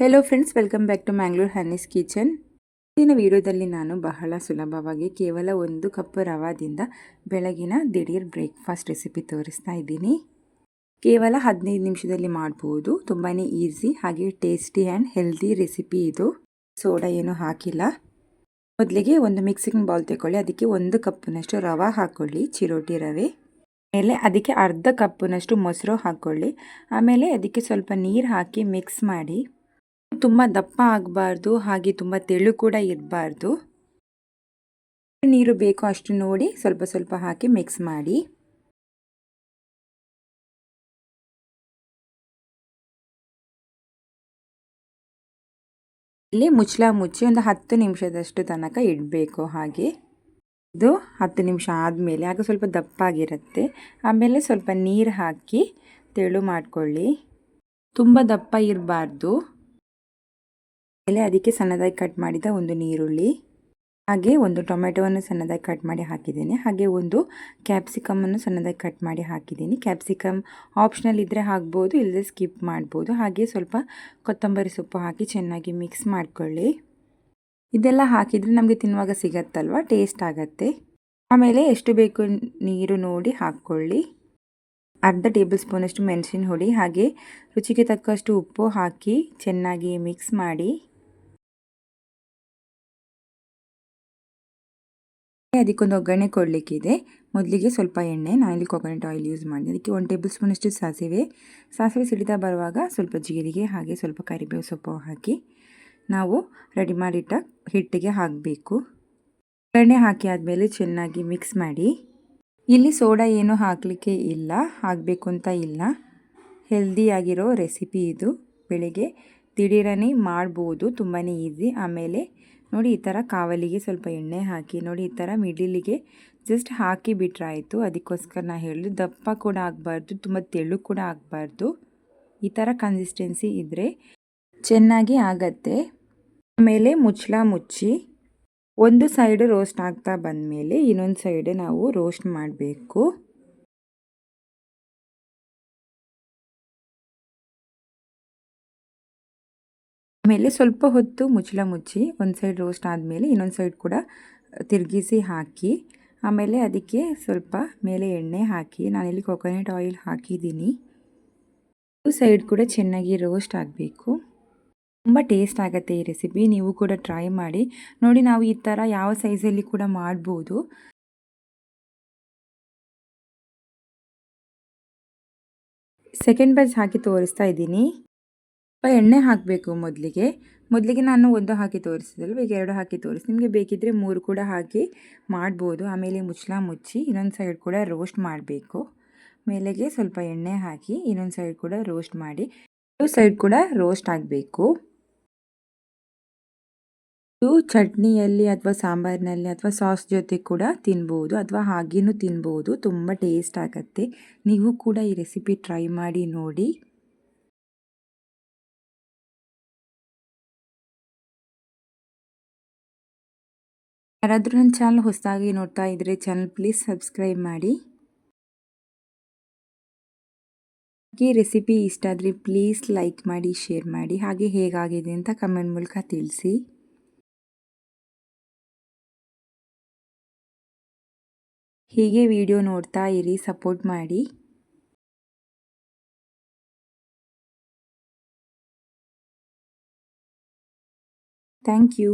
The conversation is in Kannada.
Hello friends welcome back to Mangalore Hanni's kitchen ಇಂದಿನ ವಿಡಿಯೋದಲ್ಲಿ ನಾನು ಬಹಳ ಸುಲಭವಾಗಿ ಕೇವಲ ಒಂದು ಕಪ್ ರವಾದಿಂದ ಬೆಳಗಿನ ದಿಢೀರ್ ಬ್ರೇಕ್ಫಾಸ್ಟ್ ರೆಸಿಪಿ ತೋರಿಸ್ತಾ ಇದ್ದೀನಿ. ಕೇವಲ ಹದಿನೈದು ನಿಮಿಷದಲ್ಲಿ ಮಾಡ್ಬೋದು. ತುಂಬಾ ಈಸಿ ಹಾಗೆ ಟೇಸ್ಟಿ ಆ್ಯಂಡ್ ಹೆಲ್ದಿ ರೆಸಿಪಿ ಇದು. ಸೋಡಾ ಏನು ಹಾಕಿಲ್ಲ. ಮೊದಲಿಗೆ ಒಂದು ಮಿಕ್ಸಿಂಗ್ ಬೌಲ್ ತಗೊಳ್ಳಿ ಅದಕ್ಕೆ ಒಂದು ಕಪ್ಪಿನಷ್ಟು ರವೆ ಹಾಕ್ಕೊಳ್ಳಿ ಚಿರೋಟಿ ರವೆ. ಆಮೇಲೆ ಅದಕ್ಕೆ ಅರ್ಧ ಕಪ್ಪಿನಷ್ಟು ಮೊಸರು ಹಾಕ್ಕೊಳ್ಳಿ ಆಮೇಲೆ ಅದಕ್ಕೆ ಸ್ವಲ್ಪ ನೀರು ಹಾಕಿ ಮಿಕ್ಸ್ ಮಾಡಿ. ತುಂಬ ದಪ್ಪ ಆಗಬಾರ್ದು, ಹಾಗೆ ತುಂಬ ತೆಳು ಕೂಡ ಇರಬಾರ್ದು. ನೀರು ಬೇಕೋ ಅಷ್ಟು ನೋಡಿ ಸ್ವಲ್ಪ ಸ್ವಲ್ಪ ಹಾಕಿ ಮಿಕ್ಸ್ ಮಾಡಿ. ಇಲ್ಲಿ ಮುಚ್ಚಳ ಮುಚ್ಚಿ ಒಂದು ಹತ್ತು ನಿಮಿಷದಷ್ಟು ತನಕ ಇಡಬೇಕು ಹಾಗೆ. ಇದು ಹತ್ತು ನಿಮಿಷ ಆದಮೇಲೆ, ಆಗ ಸ್ವಲ್ಪ ದಪ್ಪಾಗಿರುತ್ತೆ. ಆಮೇಲೆ ಸ್ವಲ್ಪ ನೀರು ಹಾಕಿ, ತೆಳು ಮಾಡಿಕೊಳ್ಳಿ. ತುಂಬ ದಪ್ಪ ಇರಬಾರ್ದು. ಆಮೇಲೆ ಅದಕ್ಕೆ ಸಣ್ಣದಾಗಿ ಕಟ್ ಮಾಡಿದ ಒಂದು ನೀರುಳ್ಳಿ, ಹಾಗೆ ಒಂದು ಟೊಮೆಟೊವನ್ನು ಸಣ್ಣದಾಗಿ ಕಟ್ ಮಾಡಿ ಹಾಕಿದ್ದೀನಿ. ಹಾಗೆ ಒಂದು ಕ್ಯಾಪ್ಸಿಕಮನ್ನು ಸಣ್ಣದಾಗಿ ಕಟ್ ಮಾಡಿ ಹಾಕಿದ್ದೀನಿ. ಕ್ಯಾಪ್ಸಿಕಮ್ ಆಪ್ಷನಲ್ ಇದ್ದರೆ ಹಾಕ್ಬೋದು ಇಲ್ಲದೆ ಸ್ಕಿಪ್ ಮಾಡ್ಬೋದು. ಹಾಗೆ ಸ್ವಲ್ಪ ಕೊತ್ತಂಬರಿ ಸೊಪ್ಪು ಹಾಕಿ ಚೆನ್ನಾಗಿ ಮಿಕ್ಸ್ ಮಾಡ್ಕೊಳ್ಳಿ. ಇದೆಲ್ಲ ಹಾಕಿದರೆ ನಮಗೆ ತಿನ್ನುವಾಗ ಸಿಗತ್ತಲ್ವ? ಟೇಸ್ಟ್ ಆಗುತ್ತೆ. ಆಮೇಲೆ ಎಷ್ಟು ಬೇಕು ನೀರು ನೋಡಿ ಹಾಕ್ಕೊಳ್ಳಿ. ಅರ್ಧ ಟೇಬಲ್ ಸ್ಪೂನಷ್ಟು ಮೆಣಸಿನ ಹುಡಿ ಹಾಗೆ ರುಚಿಗೆ ತಕ್ಕಷ್ಟು ಉಪ್ಪು ಹಾಕಿ ಚೆನ್ನಾಗಿ ಮಿಕ್ಸ್ ಮಾಡಿ. ಅದಕ್ಕೊಂದು ಒಗ್ಗರಣೆ ಕೊಡಲಿಕ್ಕಿದೆ. ಮೊದಲಿಗೆ ಸ್ವಲ್ಪ ಎಣ್ಣೆ ನಾನಿಲ್ಲಿ ಕೊಕೊನಟ್ ಆಯಿಲ್ ಯೂಸ್ ಮಾಡಿದೆ. ಅದಕ್ಕೆ ಒಂದು ಟೇಬಲ್ ಸ್ಪೂನಷ್ಟು ಸಾಸಿವೆ. ಸಾಸಿವೆ ಸಿಡಿತಾ ಬರುವಾಗ ಸ್ವಲ್ಪ ಜೀರಿಗೆ ಹಾಗೆ ಸ್ವಲ್ಪ ಕರಿಬೇವು ಸೊಪ್ಪು ಹಾಕಿ ನಾವು ರೆಡಿ ಮಾಡಿಟ್ಟ ಹಿಟ್ಟಿಗೆ ಹಾಕಬೇಕು. ಒಗ್ಗರಣೆ ಹಾಕಿ ಆದಮೇಲೆ ಚೆನ್ನಾಗಿ ಮಿಕ್ಸ್ ಮಾಡಿ. ಇಲ್ಲಿ ಸೋಡಾ ಏನು ಹಾಕಲಿಕ್ಕೆ ಇಲ್ಲ, ಹಾಕಬೇಕು ಅಂತ ಇಲ್ಲ. ಹೆಲ್ದಿಯಾಗಿರೋ ರೆಸಿಪಿ ಇದು. ಬೆಳಿಗ್ಗೆ ದಿಢೀರನೇ ಮಾಡ್ಬೋದು ತುಂಬಾ ಈಸಿ ಆಮೇಲೆ ನೋಡಿ ಈ ಥರ ಕಾವಲಿಗೆ ಸ್ವಲ್ಪ ಎಣ್ಣೆ ಹಾಕಿ, ನೋಡಿ ಈ ಥರ ಮಿಡಿಲಿಗೆ ಜಸ್ಟ್ ಹಾಕಿ ಬಿಟ್ರಾಯಿತು. ಅದಕ್ಕೋಸ್ಕರ ನಾ ಹೇಳಿದ್ದು ದಪ್ಪ ಕೂಡ ಆಗಬಾರ್ದು, ತುಂಬ ತೆಳು ಕೂಡ ಆಗಬಾರ್ದು. ಈ ಥರ ಕನ್ಸಿಸ್ಟೆನ್ಸಿ ಇದ್ದರೆ ಚೆನ್ನಾಗಿ ಆಗತ್ತೆ. ಆಮೇಲೆ ಮುಚ್ಚಳ ಮುಚ್ಚಿ, ಒಂದು ಸೈಡ್ ರೋಸ್ಟ್ ಆಗ್ತಾ ಬಂದಮೇಲೆ ಇನ್ನೊಂದು ಸೈಡ್ ನಾವು ರೋಸ್ಟ್ ಮಾಡಬೇಕು. ಆಮೇಲೆ ಸ್ವಲ್ಪ ಹೊತ್ತು ಮುಚ್ಚಳ ಮುಚ್ಚಿ ಒಂದು ಸೈಡ್ ರೋಸ್ಟ್ ಆದಮೇಲೆ ಇನ್ನೊಂದು ಸೈಡ್ ಕೂಡ ತಿರುಗಿಸಿ ಹಾಕಿ, ಆಮೇಲೆ ಅದಕ್ಕೆ ಸ್ವಲ್ಪ ಮೇಲೆ ಎಣ್ಣೆ ಹಾಕಿ ನಾನಿಲ್ಲಿ ಕೊಕೊನಟ್ ಆಯಿಲ್ ಹಾಕಿದ್ದೀನಿ. ಸೈಡ್ ಕೂಡ ಚೆನ್ನಾಗಿ ರೋಸ್ಟ್ ಆಗಬೇಕು. ತುಂಬ ಟೇಸ್ಟ್ ಆಗುತ್ತೆ ಈ ರೆಸಿಪಿ ನೀವು ಕೂಡ ಟ್ರೈ ಮಾಡಿ. ನೋಡಿ, ನಾವು ಈ ಥರ ಯಾವ ಸೈಜಲ್ಲಿ ಕೂಡ ಮಾಡ್ಬೋದು. ಸೆಕೆಂಡ್ ಬ್ಯಾಚ್ ಹಾಕಿ ತೋರಿಸ್ತಾ ಇದ್ದೀನಿ. ಸ್ವಲ್ಪ ಎಣ್ಣೆ ಹಾಕಬೇಕು ಮೊದಲಿಗೆ. ಮೊದಲಿಗೆ ನಾನು ಒಂದು ಹಾಕಿ ತೋರಿಸಿದಲ್ವ? ಈಗ ಎರಡು ಹಾಕಿ ತೋರಿಸಿ. ನಿಮಗೆ ಬೇಕಿದ್ದರೆ ಮೂರು ಕೂಡ ಹಾಕಿ ಮಾಡ್ಬೋದು. ಆಮೇಲೆ ಮುಚ್ಚಳ ಮುಚ್ಚಿ ಇನ್ನೊಂದು ಸೈಡ್ ಕೂಡ ರೋಸ್ಟ್ ಮಾಡಬೇಕು. ಮೇಲೆಗೆ ಸ್ವಲ್ಪ ಎಣ್ಣೆ ಹಾಕಿ ಇನ್ನೊಂದು ಸೈಡ್ ಕೂಡ ರೋಸ್ಟ್ ಮಾಡಿ. ಸೈಡ್ ಕೂಡ ರೋಸ್ಟ್ ಆಗಬೇಕು. ಇದು ಚಟ್ನಿಯಲ್ಲಿ ಅಥವಾ ಸಾಂಬಾರಿನಲ್ಲಿ ಅಥವಾ ಸಾಸ್ ಜೊತೆ ಕೂಡ ತಿನ್ಬೋದು ಅಥವಾ ಹಾಗೇನೂ ತಿನ್ಬೋದು. ತುಂಬ ಟೇಸ್ಟ್ ಆಗುತ್ತೆ. ನೀವು ಕೂಡ ಈ ರೆಸಿಪಿ ಟ್ರೈ ಮಾಡಿ ನೋಡಿ. ಯಾರಾದರೂ ನನ್ನ ಚಾನಲ್ ಹೊಸದಾಗಿ ನೋಡ್ತಾ ಇದ್ದರೆ ಚಾನಲ್ ಪ್ಲೀಸ್ ಸಬ್ಸ್ಕ್ರೈಬ್ ಮಾಡಿ. ಈ ರೆಸಿಪಿ ಇಷ್ಟ ಆದರೆ ಪ್ಲೀಸ್ ಲೈಕ್ ಮಾಡಿ ಶೇರ್ ಮಾಡಿ. ಹಾಗೆ ಹೇಗಾಗಿದೆ ಅಂತ ಕಮೆಂಟ್ ಮೂಲಕ ತಿಳಿಸಿ. ಹೀಗೆ ವಿಡಿಯೋ ನೋಡ್ತಾ ಇರಿ ಸಪೋರ್ಟ್ ಮಾಡಿ. Thank you